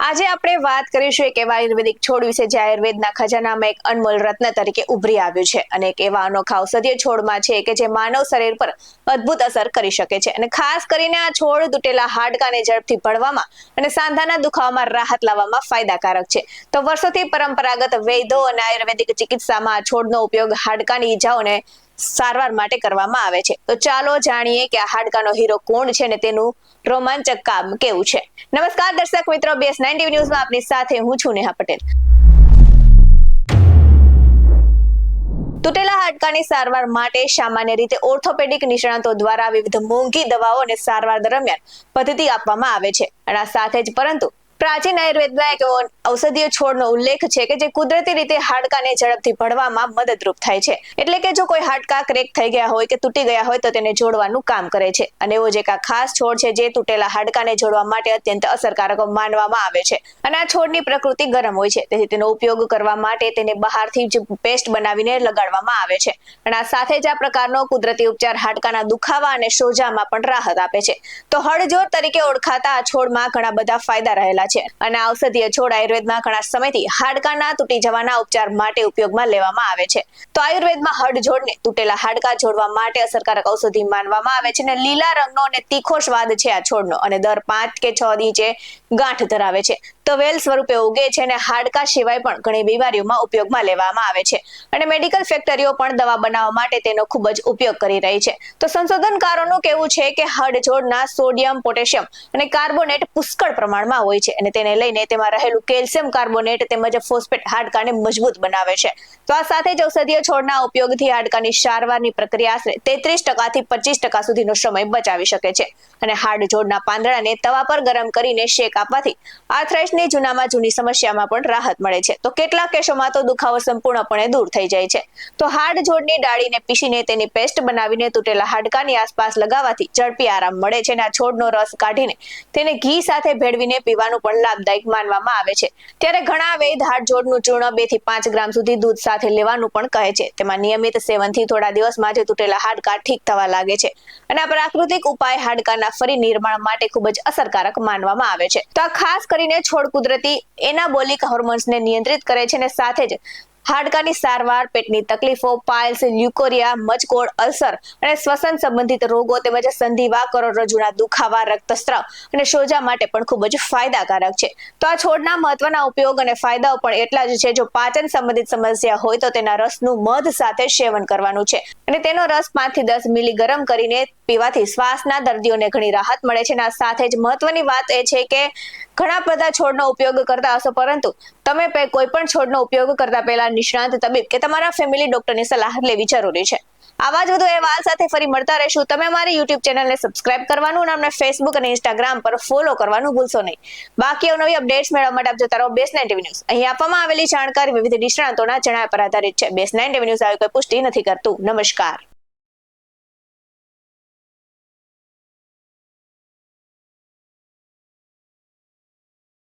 આજે આપણે વાત કરીશું એક એવા આયુર્વેદિક છોડ વિશે જે આયુર્વેદના ખજાનામાં એક અનમોલ રત્ન તરીકે ઉભરી આવ્યું છે અને એક એવા અનોખા ઔષધીય છોડમાં છે કે જે માનવ શરીર પર અદ્ભુત અસર કરી શકે છે. અને ખાસ કરીને આ છોડ તૂટેલા હાડકાને ઝડપથી ભળવામાં અને સાંધાના દુખાવામાં રાહત લાવવામાં ફાયદાકારક છે. તો વર્ષોથી પરંપરાગત વૈદ્યો અને આયુર્વેદિક ચિકિત્સામાં આ છોડનો ઉપયોગ હાડકાની ઈજાઓને સારવાર માટે કરવામાં આવે છે. તો ચાલો જાણીએ કે આ હાડકાનો હીરો કોણ છે ને તેનું રોમાંચક કામ કેવું છે. નમસ્કાર દર્શક મિત્રો બીએસ નાઇન ટીવી ન્યૂઝમાં આપની સાથે હું છું નેહા પટેલ. તૂટેલા હાડકાની સારવાર માટે સામાન્ય રીતે ઓર્થોપેડિક નિષ્ણાતો દ્વારા વિવિધ મોંઘી દવાઓ અને સારવાર દરમિયાન પદ્ધતિ આપવામાં આવે છે. અને આ સાથે જ પરંતુ પ્રાચીન આયુર્વેદના એક ઔષધીય છોડનો ઉલ્લેખ છે કે જે કુદરતી રીતે હાડકાને ઝડપથી ભળવામાં મદદરૂપ થાય છે. એટલે કે જો કોઈ હાડકા ક્રેક થઈ ગયા હોય કે તૂટી ગયા હોય તો તેને જોડવાનું કામ કરે છે. અને એવો જ ખાસ છોડ છે જે તૂટેલા હાડકાને જોડવા માટે અત્યંત અસરકારક માનવામાં આવે છે. અને આ છોડની પ્રકૃતિ ગરમ હોય છે. તેથી તેનો ઉપયોગ કરવા માટે તેને બહારથી જ પેસ્ટ બનાવીને લગાડવામાં આવે છે. અને આ સાથે જ આ પ્રકારનો કુદરતી ઉપચાર હાડકાના દુખાવા અને સોજામાં પણ રાહત આપે છે. તો હળજોર તરીકે ઓળખાતા આ છોડમાં ઘણા બધા ફાયદા રહેલા છે. અને ઔષધીય છોડ આયુર્વેદમાં ઘણા સમયથી હાડકાના તૂટી જવાના ઉપચાર માટે ઉપયોગમાં લેવામાં આવે છે. તો આયુર્વેદમાં હડજોડને તૂટેલા હાડકા જોડવા માટે અસરકારક ઔષધિ માનવામાં આવે છે અને લીલા રંગનો અને તીખો સ્વાદ છે આ છોડનો. અને દર પાંચ કે છ ઇંચે ગાંઠ ધરાવે છે. તો વેલ સ્વરૂપે ઉગે છે અને હાડકા સિવાય પણ ઘણી બીમારીઓમાં ઉપયોગમાં લેવામાં આવે છે. અને મેડિકલ ફેક્ટરીઓ પણ દવા બનાવવા માટે તેનો ખૂબ જ ઉપયોગ કરી રહી છે. તો સંશોધનકારોનું કહેવું છે કે હડજોડના સોડિયમ, પોટેશિયમ અને કાર્બોનેટ પુષ્કળ પ્રમાણમાં હોય છે. અને તેને લઈને તેમાં રહેલું કેલ્શિયમ કાર્બોનેટ તેમજ ફોસ્ફેટ હાડકાને મજબૂત બનાવે છે. તો આ સાથે જ ઔષધીય છોડના ઉપયોગથી હાડકાની સારવારની પ્રક્રિયા આશરે તેત્રીસ ટકાથી પચીસ ટકા સુધીનો સમય બચાવી શકે છે. અને હાડજોડના પાંદડાને તવા પર ગરમ કરીને શેક આપવાથી આર્થરાઇટની જૂનામાં જૂની સમસ્યામાં પણ રાહત મળે છે. તો કેટલાક કેસોમાં તો દુખાવો સંપૂર્ણપણે દૂર થઈ જાય છે. તો હાડ જોડની ડાળીને પીસીને તેની પેસ્ટ બનાવીને તૂટેલા હાડકાની આસપાસ લગાવવાથી ઝડપી આરામ મળે છે અને આ છોડનો રસ કાઢીને તેને ઘી સાથે ભેળવીને પીવાનું પણ લાભદાયક માનવામાં આવે છે. ત્યારે ઘણા વૈદ હાડજોડનું ચૂર્ણ બેથી પાંચ ગ્રામ સુધી દૂધ સાથે લેવાનું પણ કહે છે. તેમાં નિયમિત સેવનથી થોડા દિવસમાં જે તૂટેલા હાડકા ઠીક થવા લાગે છે. અને આ પ્રાકૃતિક ઉપાય હાડકાના ફરી નિર્માણ માટે ખૂબ જ અસરકારક માનવામાં આવે છે. તો આ ખાસ કરીને છોડ કુદરતી એનાબોલિક હોર્મોન્સને નિયંત્રિત કરે છે અને સાથે જ હાડકાની સારવાર, પેટની તકલીફો પાઇલ્સ લ્યુકોરિયા મચકોડ અલ્સર અને શ્વસન સંબંધિત રોગો તેમજ સંધિવા કરોડરજ્જુના દુખાવા, રક્તસ્રાવ અને સોજા માટે પણ ખૂબ જ ફાયદાકારક છે. તો આ છોડના મહત્વના ઉપયોગ અને ફાયદાઓ પણ એટલા જ છે, જો પાચન સંબંધિત સમસ્યા હોય તો તેના રસનું મધ સાથે સેવન કરવાનું છે. અને તેનો રસ પાંચથી દસ મિલી ગરમ કરીને પીવાથી શ્વાસના દર્દીઓને ઘણી રાહત મળે છે અને સાથે જ મહત્વની વાત એ છે કે ઘણા બધા છોડનો ઉપયોગ કરતા હશો, પરંતુ તમે કોઈ પણ છોડનો ઉપયોગ કરતા પહેલા નિષ્ણાંત તબીબ કે તમારા ફેમિલી ડોક્ટરની સલાહ લેવી જરૂરી છે. આવા જ વધુ અહેવાલ સાથે ફરી મળતા રહેશું. તમે અમારી યુટ્યુબ ચેનલને સબસ્ક્રાઇબ કરવાનું અને અમને ફેસબુક અને ઇન્સ્ટાગ્રામ પર ફોલો કરવાનું ભૂલશો નહીં. બાકી નવી અપડેટ્સ મેળવવા માટે આપ જતા રહો બેસ નાઇન ટીવી ન્યૂઝ. અહીં આપવામાં આવેલી જાણકારી વિવિધ નિષ્ણાંતોના જણાવ્યા પર આધારિત છે. બેસ નાઇન ટીવી ન્યૂઝ આવી કોઈ પુષ્ટિ નથી કરતું. નમસ્કાર.